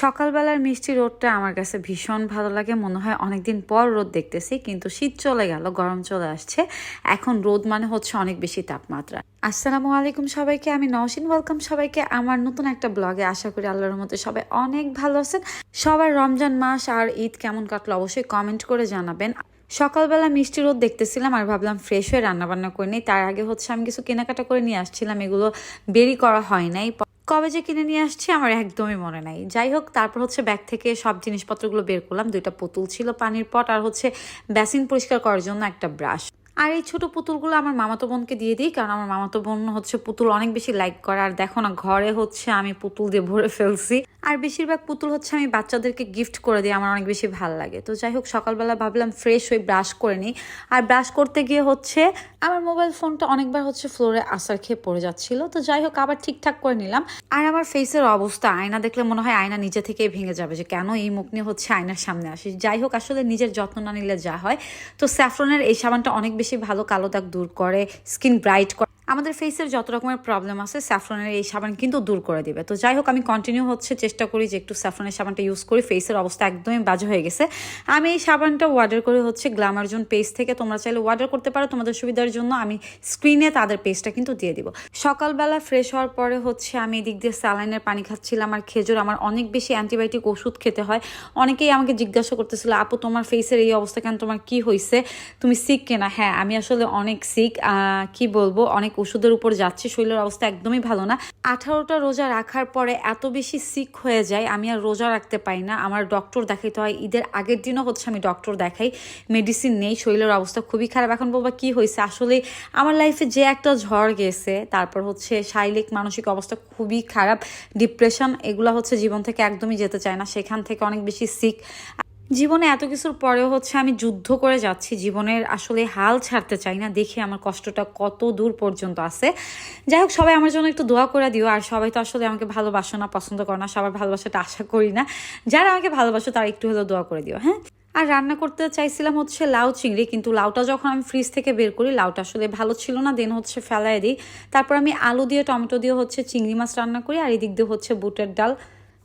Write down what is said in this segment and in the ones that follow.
সকালবেলার মিষ্টি রোদটা আমার কাছে ভীষণ ভালো লাগে। মনে হয় অনেকদিন পর রোদ দেখতেছি, কিন্তু শীত চলে গেল, গরম চলে আসছে। এখন রোদ মানে হচ্ছে অনেক বেশি তাপমাত্রা। আসসালামু আলাইকুম সবাইকে, আমি নওশিন। ওয়েলকাম সবাইকে আমার নতুন একটা ব্লগে। আশা করি আল্লাহর মতো সবাই অনেক ভালো আছেন। সবার রমজান মাস আর ঈদ কেমন কাটলো অবশ্যই কমেন্ট করে জানাবেন। সকালবেলা মিষ্টি রোদ দেখতেছিলাম আর ভাবলাম ফ্রেশ হয়ে রান্না বান্না করে নিই। তার আগে হচ্ছে আমি কিছু কেনাকাটা করে নিয়ে আসছিলাম। এগুলো বেরি করা হয় নাই। কবে যে কিনে নিয়ে আসছি আমার একদমই মনে নাই। যাই হোক, তারপর হচ্ছে ব্যাগ থেকে সব জিনিসপত্রগুলো বের করলাম। দুইটা পুতুল ছিল পানির পট আর হচ্ছে বেসিন পরিষ্কার করার জন্য একটা ব্রাশ। আর এই ছোট পুতুলগুলো আমার মামাতো বোনকে দিয়ে দিই, কারণ আমার মামাতো বোন হচ্ছে পুতুল অনেক বেশি লাইক করে। আর দেখো না, ঘরে হচ্ছে আমি পুতুল দিয়ে ভরে ফেলছি। আর বেশিরভাগ পুতুল হচ্ছে আমি বাচ্চাদেরকে গিফট করে দিই, আমার অনেক বেশি ভালো লাগে। তো যাই হোক, সকালবেলা ভাবলাম ফ্রেশ হয়ে ব্রাশ করে নিই। আর ব্রাশ করতে গিয়ে হচ্ছে আমার মোবাইল ফোনটা অনেকবার হচ্ছে ফ্লোরে আসার খেয়ে পড়ে যাচ্ছিল। তো যাই হোক, আবার ঠিকঠাক করে নিলাম। আর আমার ফেসের অবস্থা, আয়না দেখলে মনে হয় আয়না নিজে থেকেই ভেঙে যাবে যে কেন এই মুখ নিয়ে হচ্ছে আয়নার সামনে আসি। যাই হোক, আসলে নিজের যত্ন না নিলে যা হয়। তো স্যাফরনের এই সাবানটা অনেক বেশি ভালো, কালো দাগ দূর করে স্কিন ব্রাইট করে। আমাদের ফেসের যত রকমের প্রবলেম আছে স্যাফরনের এই সাবান কিন্তু দূর করে দিবে। তো যাই হোক, আমি কন্টিনিউ হচ্ছে চেষ্টা করি যে একটু স্যাফরনের সাবানটা ইউজ করি ফেসের অবস্থা একদমই বাজে হয়ে গেছে। আমি এই সাবানটা অর্ডার করে হচ্ছে গ্লামারজন পেজ থেকে। তোমরা চাইলে অর্ডার করতে পারো, তোমাদের সুবিধার জন্য আমি স্ক্রিনে তাদের পেজটা কিন্তু দিয়ে দিব। সকালবেলা ফ্রেশ হওয়ার পরে হচ্ছে আমি এদিক দিয়ে স্যালাইনের পানি খাচ্ছিলাম আর খেজুর। আমার অনেক বেশি অ্যান্টিবায়োটিক ওষুধ খেতে হয়। অনেকেই আমাকে জিজ্ঞাসা করতেছিল, আপু, তোমার ফেসের এই অবস্থা কেন? তোমার কি হয়েছে তুমি সিক কেনা? হ্যাঁ আমি আসলে অনেক সিক কি বলব? অনেক ওষুধের উপর যাচ্ছি, শরীরের অবস্থা একদমই ভালো না। আঠারোটা রোজা রাখার পরে এত বেশি সিক হয়ে যায়, আমি আর রোজা রাখতে পাই না। আমার ডক্টর দেখাইতে হয়, ঈদের আগের দিনও হচ্ছে আমি ডক্টর দেখাই মেডিসিন নেই, শরীরের অবস্থা খুবই খারাপ। এখন বলবা কি হয়েছে, আসলে আমার লাইফে যে একটা ঝড় গেছে, তারপর হচ্ছে শারীরিক, মানসিক অবস্থা খুবই খারাপ ডিপ্রেশন এগুলো হচ্ছে জীবন থেকে একদমই যেতে চায় না, সেখান থেকে অনেক বেশি সিক জীবনে এত কিছুর পরেও হচ্ছে আমি যুদ্ধ করে যাচ্ছি, জীবনের আসলে হাল ছাড়তে চাই না, দেখি আমার কষ্টটা কত দূর পর্যন্ত আছে। যাই হোক, সবাই আমার জন্য একটু দোয়া করে দিও, আর সবাই তো আসলে আমাকে ভালোবাসো না, পছন্দ করে না, সবার ভালোবাসাটা আশা করি না। যারা আমাকে ভালোবাসো তারা একটু হলেও দোয়া করে দিও হ্যাঁ? আর রান্না করতে চাইছিলাম হচ্ছে লাউ চিংড়ি, কিন্তু লাউটা যখন আমি ফ্রিজ থেকে বের করি, লাউটা আসলে ভালো ছিল না দেন হচ্ছে ফেলায় দিই। তারপর আমি আলু দিয়ে, টমেটো দিয়ে হচ্ছে চিংড়ি মাছ রান্না করি, আর এদিক দিয়ে হচ্ছে বুটের ডাল।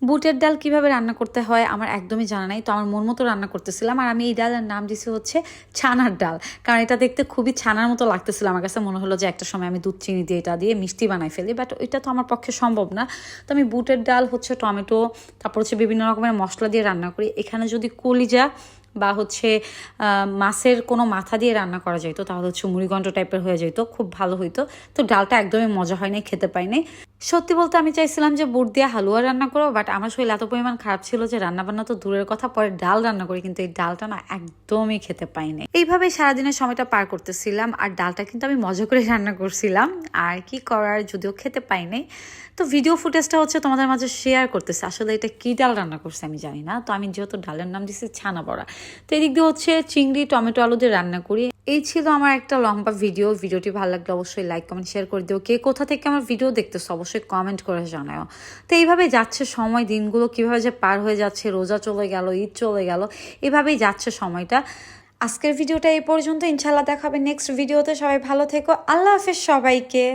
বুটের ডাল কীভাবে রান্না করতে হয় আমার একদমই জানা নাই। তো আমার মন মতো রান্না করতেছিলাম আর আমি এই ডালের নাম দিছি হচ্ছে ছানার ডাল। কারণ এটা দেখতে খুবই ছানার মতো লাগতেছিল। আমার কাছে মনে হলো যে একটা সময় আমি দুধ, চিনি দিয়ে এটা দিয়ে মিষ্টি বানাই ফেলি। বাট ওইটা তো আমার পক্ষে সম্ভব না। তো আমি বুটের ডাল, হচ্ছে টমেটো, তারপর হচ্ছে বিভিন্ন রকমের মশলা দিয়ে রান্না করি। এখানে যদি কলিজা বা হচ্ছে মাছের কোনো মাথা দিয়ে রান্না করা যেত তাহলে হচ্ছে মুড়িগণ্ড টাইপের হয়ে যেত খুব ভালো হইতো। তো ডালটা একদমই মজা হয় নাই, খেতে পাই নাই। সত্যি বলতে আমি চাইছিলাম যে বুট দিয়ে হালুয়া রান্না করব বাট আমার শরীর এত পরিমাণ খারাপ ছিল যে রান্না বান্না তো দূরের কথা, পরে ডাল রান্না করি, কিন্তু এই ডালটা না একদমই খেতে পাইনি। এইভাবে সারাদিনের সময়টা পার করতেছিলাম, আর ডালটা কিন্তু আমি মজা করে রান্না করছিলাম, আর কি করার যদিও খেতে পাইনি। তো ভিডিও ফুটেজটা হচ্ছে তোমাদের মাঝে শেয়ার করতেছে, আসলে এটা কি ডাল রান্না করছে আমি জানি না, তো আমি যেহেতু ডালের নাম দিচ্ছি ছানা বড়া। তো এদিক দিয়ে হচ্ছে চিংড়ি, টমেটো, আলু দিয়ে রান্না করি এই ছিল আমার একটা লম্বা ভিডিও ভিডিওটি ভালো লাগলে অবশ্যই লাইক কমেন্ট শেয়ার করে দিও। কে কোথা থেকে আমার ভিডিও দেখতেছো অবশ্যই কমেন্ট করে জানাও। তো এইভাবে যাচ্ছে সময়, দিনগুলো কীভাবে যে পার হয়ে যাচ্ছে, রোজা চলে গেল, ঈদ চলে গেল, এভাবেই যাচ্ছে সময়টা। আজকের ভিডিওটা এই পর্যন্ত। ইনশাল্লাহ দেখাবে নেক্সট ভিডিওতে সবাই ভালো থেকো। আল্লাহ হাফেজ সবাইকে।